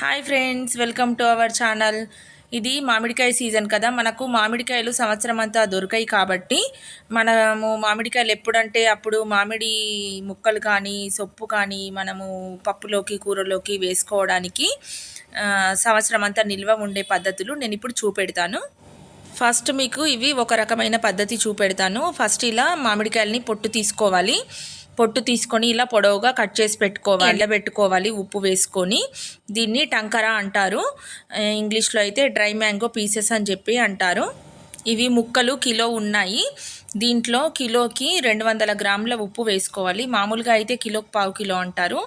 Hi friends welcome to our channel. ఇది మామిడికాయ season కదా. మనకు మామిడికాయలు సంవత్సరం అంతా దొరికాయి కాబట్టి మనము మామిడికాయలు ఎప్పుడంటే అప్పుడు మామిడి ముక్కలు కానీ సొప్పు కానీ మనము పప్పులోకి కూరలోకి వేసుకోవడానికి సంవత్సరం అంతా నిల్వ ఉండే పద్ధతులు నేను ఇప్పుడు చూపెడతాను. ఫస్ట్ మీకు ఇవి ఒక రకమైన పద్ధతి చూపెడతాను. ఫస్ట్ ఇలా మామిడికాయలని పొట్టు తీసుకోవాలి. పొట్టు తీసుకొని ఇలా పొడవుగా కట్ చేసి పెట్టుకోవాలి. ఎండబెట్టుకోవాలి ఉప్పు వేసుకొని. దీన్ని టంకరా అంటారు. ఇంగ్లీష్లో అయితే డ్రై మ్యాంగో పీసెస్ అని చెప్పి అంటారు. ఇవి ముక్కలు కిలో ఉన్నాయి. దీంట్లో కిలోకి రెండు వందల గ్రాముల ఉప్పు వేసుకోవాలి. మామూలుగా అయితే కిలోకి పావు కిలో అంటారు.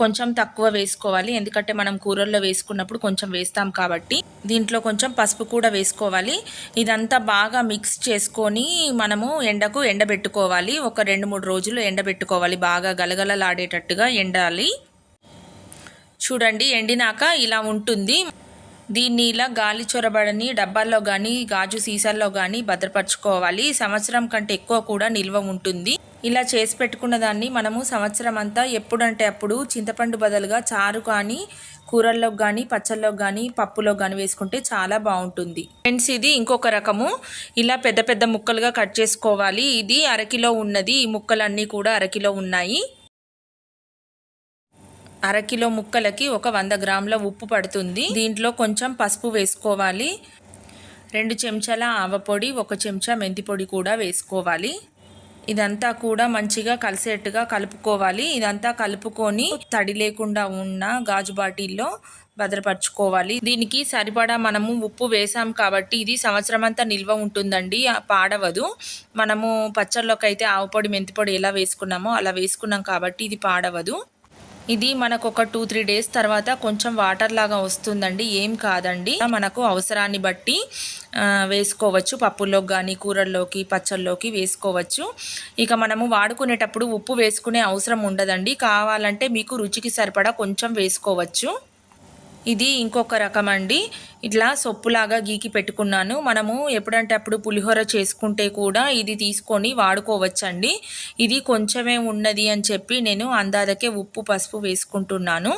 కొంచెం తక్కువ వేసుకోవాలి. ఎందుకంటే మనం కూరల్లో వేసుకున్నప్పుడు కొంచెం వేస్తాం కాబట్టి. దీంట్లో కొంచెం పసుపు కూడా వేసుకోవాలి. ఇదంతా బాగా మిక్స్ చేసుకొని మనము ఎండకు ఎండబెట్టుకోవాలి. ఒక రెండు మూడు రోజులు ఎండబెట్టుకోవాలి. బాగా గలగలలాడేటట్టుగా ఎండాలి. చూడండి ఎండినాక ఇలా ఉంటుంది. దీన్ని ఇలా గాలి చొరబడని డబ్బాల్లో కానీ గాజు సీసాల్లో కానీ భద్రపరచుకోవాలి. సంవత్సరం కంటే ఎక్కువ కూడా నిల్వ ఉంటుంది. ఇలా చేసి పెట్టుకున్న దాన్ని మనము సంవత్సరం అంతా ఎప్పుడంటే అప్పుడు చింతపండు బదులుగా చారు కానీ కూరల్లో కానీ పచ్చల్లో కానీ పప్పులో కానీ వేసుకుంటే చాలా బాగుంటుంది. ఫ్రెండ్స్ ఇది ఇంకొక రకము. ఇలా పెద్ద పెద్ద ముక్కలుగా కట్ చేసుకోవాలి. ఇది అరకిలో ఉన్నది. ఈ ముక్కలన్నీ కూడా అరకిలో ఉన్నాయి. అరకిలో ముక్కలకి ఒక వంద గ్రాముల ఉప్పు పడుతుంది. దీంట్లో కొంచెం పసుపు వేసుకోవాలి. రెండు చెంచాల ఆవపొడి ఒక చెంచా మెంతి పొడి కూడా వేసుకోవాలి. ఇదంతా కూడా మంచిగా కలిసేట్టుగా కలుపుకోవాలి. ఇదంతా కలుపుకొని తడి లేకుండా ఉన్న గాజు బాటిల్లో భద్రపరచుకోవాలి. దీనికి సరిపడా మనము ఉప్పు వేసాం కాబట్టి ఇది సంవత్సరం అంతా నిల్వ ఉంటుందండి పాడవదు. మనము పచ్చళ్ళకైతే అయితే ఆవుపొడి మెంతిపొడి ఎలా వేసుకున్నామో అలా వేసుకున్నాం కాబట్టి ఇది పాడవదు. ఇది మనకు ఒక టూ త్రీ డేస్ తర్వాత కొంచెం వాటర్ లాగా వస్తుందండి. ఏం కాదండి. మనకు అవసరాన్ని బట్టి వేసుకోవచ్చు. పప్పుల్లోకి కానీ కూరల్లోకి పచ్చళ్ళలోకి వేసుకోవచ్చు. ఇక మనము వాడుకునేటప్పుడు ఉప్పు వేసుకునే అవసరం ఉండదండి. కావాలంటే మీకు రుచికి సరిపడా కొంచెం వేసుకోవచ్చు. ఇది ఇంకొక రకం అండి ఇట్లా సొప్పులాగా గీకి పెట్టుకున్నాను. మనము ఎప్పుడంటే అప్పుడు పులిహోర చేసుకుంటే కూడా ఇది తీసుకొని వాడుకోవచ్చండి. ఇది కొంచెమే ఉన్నది అని చెప్పి నేను అందాదకే ఉప్పు పసుపు వేసుకుంటున్నాను.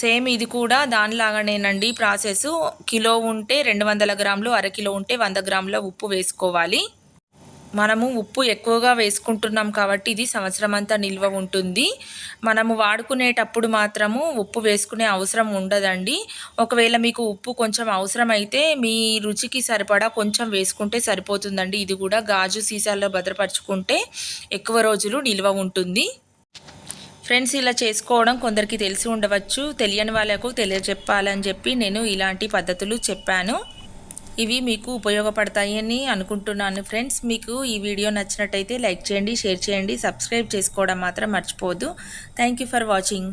సేమ్ ఇది కూడా దానిలాగానేనండి. ప్రాసెస్ కిలో ఉంటే రెండు వందల గ్రాములు అరకిలో ఉంటే వంద గ్రాముల ఉప్పు వేసుకోవాలి. మనము ఉప్పు ఎక్కువగా వేసుకుంటున్నాం కాబట్టి ఇది సంవత్సరం అంతా నిల్వ ఉంటుంది. మనము వాడుకునేటప్పుడు మాత్రము ఉప్పు వేసుకునే అవసరం ఉండదండి. ఒకవేళ మీకు ఉప్పు కొంచెం అవసరం అయితే మీ రుచికి సరిపడా కొంచెం వేసుకుంటే సరిపోతుందండి. ఇది కూడా గాజు సీసాల్లో భద్రపరుచుకుంటే ఎక్కువ రోజులు నిల్వ ఉంటుంది. ఫ్రెండ్స్ ఇలా చేసుకోవడం కొందరికి తెలిసి ఉండవచ్చు. తెలియని వాళ్ళకు తెలియజెప్పాలని చెప్పి నేను ఇలాంటి పద్ధతులు చెప్పాను. ఇవి మీకు ఉపయోగపడతాయని అనుకుంటున్నాను ఫ్రెండ్స్. మీకు ఈ వీడియో నచ్చినట్టయితే లైక్ చేయండి షేర్ చేయండి సబ్స్క్రైబ్ చేసుకోవడం మాత్రం మర్చిపోవద్దు. Thank for watching.